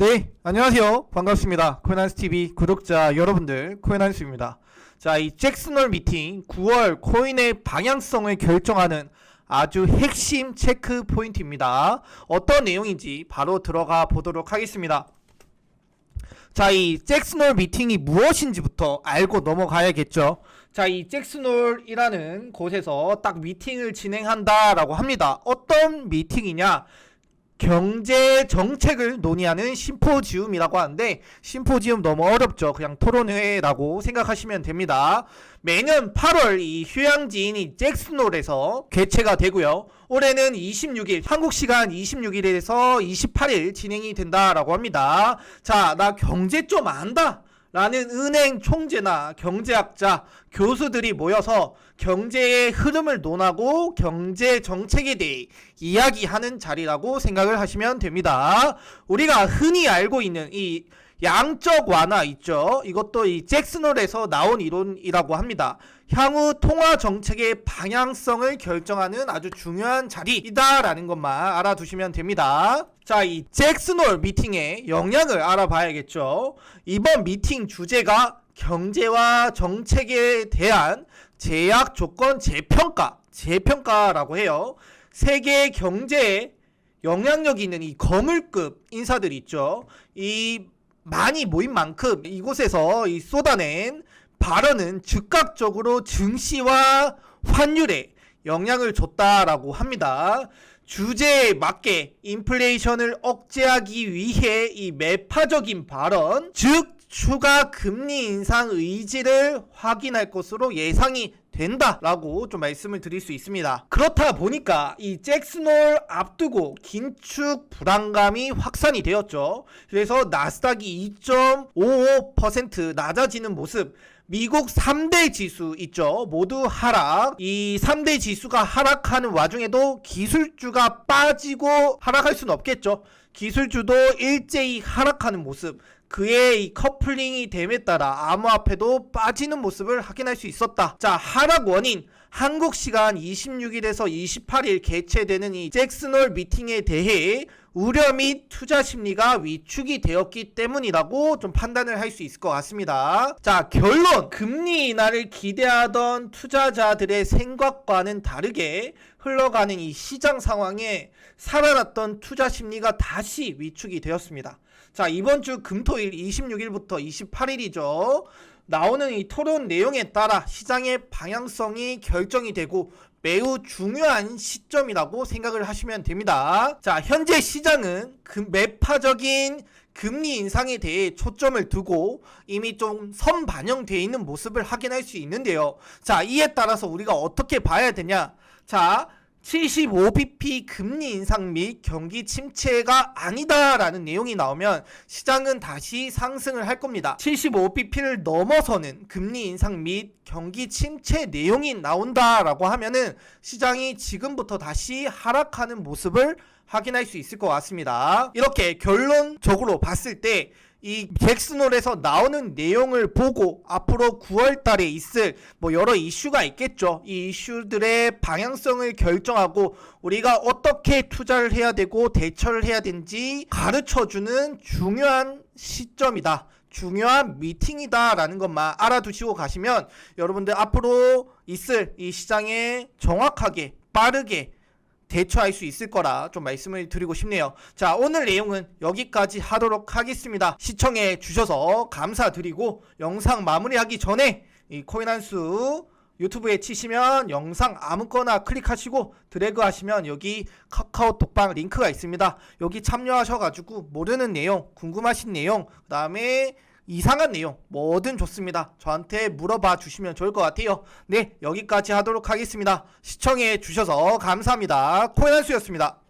네, 안녕하세요. 반갑습니다. 코인한스TV 구독자 여러분들, 코인한스입니다. 자, 이 잭슨홀 미팅 9월 코인의 방향성을 결정하는 아주 핵심 체크 포인트입니다. 어떤 내용인지 바로 들어가 보도록 하겠습니다. 자, 이 잭슨홀 미팅이 무엇인지부터 알고 넘어가야겠죠. 자, 이 잭슨홀이라는 곳에서 딱 미팅을 진행한다라고 합니다. 어떤 미팅이냐? 경제 정책을 논의하는 심포지움이라고 하는데 심포지움 너무 어렵죠. 그냥 토론회라고 생각하시면 됩니다. 매년 8월 이 휴양지인 이 잭슨홀에서 개최가 되고요. 올해는 26일 한국 시간 26일에서 28일 진행이 된다라고 합니다. 자, 나 경제 좀 안다. 라는 은행 총재나 경제학자, 교수들이 모여서 경제의 흐름을 논하고 경제 정책에 대해 이야기하는 자리라고 생각을 하시면 됩니다. 우리가 흔히 알고 있는 이 양적 완화 있죠. 이것도 이 잭슨홀에서 나온 이론이라고 합니다. 향후 통화 정책의 방향성을 결정하는 아주 중요한 자리이다라는 것만 알아두시면 됩니다. 자, 이 잭슨홀 미팅의 영향을 알아봐야겠죠. 이번 미팅 주제가 경제와 정책에 대한 제약 조건 재평가, 재평가라고 해요. 세계 경제에 영향력 있는 이 거물급 인사들 있죠. 이 많이 모인 만큼 이곳에서 이 쏟아낸 발언은 즉각적으로 증시와 환율에 영향을 줬다라고 합니다. 주제에 맞게 인플레이션을 억제하기 위해 이 매파적인 발언, 즉 추가 금리 인상 의지를 확인할 것으로 예상이 된다라고 좀 말씀을 드릴 수 있습니다. 그렇다 보니까 이 잭슨홀 앞두고 긴축 불안감이 확산이 되었죠. 그래서 나스닥이 2.55% 낮아지는 모습 미국 3대 지수 있죠. 모두 하락. 이 3대 지수가 하락하는 와중에도 기술주가 빠지고 하락할 수는 없겠죠. 기술주도 일제히 하락하는 모습. 그의 이 커플링이 됨에 따라 암호화폐도 빠지는 모습을 확인할 수 있었다. 자, 하락 원인. 한국 시간 26일에서 28일 개최되는 이 잭슨홀 미팅에 대해 우려 및 투자 심리가 위축이 되었기 때문이라고 좀 판단을 할 수 있을 것 같습니다. 자, 결론! 금리 인하를 기대하던 투자자들의 생각과는 다르게 흘러가는 이 시장 상황에 살아났던 투자 심리가 다시 위축이 되었습니다. 자, 이번 주 금토일 26일부터 28일이죠. 나오는 이 토론 내용에 따라 시장의 방향성이 결정이 되고 매우 중요한 시점이라고 생각을 하시면 됩니다. 자, 현재 시장은 그 매파적인 금리 인상에 대해 초점을 두고 이미 좀 선 반영되어 있는 모습을 확인할 수 있는데요. 자, 이에 따라서 우리가 어떻게 봐야 되냐? 자, 75bp 금리 인상 및 경기 침체가 아니다라는 내용이 나오면 시장은 다시 상승을 할 겁니다. 75bp를 넘어서는 금리 인상 및 경기 침체 내용이 나온다라고 하면은 시장이 지금부터 다시 하락하는 모습을 확인할 수 있을 것 같습니다. 이렇게 결론적으로 봤을 때 이 잭슨홀에서 나오는 내용을 보고 앞으로 9월 달에 있을 뭐 여러 이슈가 있겠죠. 이 이슈들의 방향성을 결정하고 우리가 어떻게 투자를 해야 되고 대처를 해야 되는지 가르쳐 주는 중요한 시점이다. 중요한 미팅이다라는 것만 알아두시고 가시면 여러분들 앞으로 있을 이 시장에 정확하게 빠르게 대처할 수 있을 거라 좀 말씀을 드리고 싶네요. 자, 오늘 내용은 여기까지 하도록 하겠습니다. 시청해 주셔서 감사드리고 영상 마무리하기 전에 이 코인 한수 유튜브에 치시면 영상 아무거나 클릭하시고 드래그 하시면 여기 카카오톡방 링크가 있습니다. 여기 참여하셔가지고 모르는 내용, 궁금하신 내용, 그 다음에 이상한 내용 뭐든 좋습니다. 저한테 물어봐 주시면 좋을 것 같아요. 네, 여기까지 하도록 하겠습니다. 시청해 주셔서 감사합니다. 코인한수였습니다.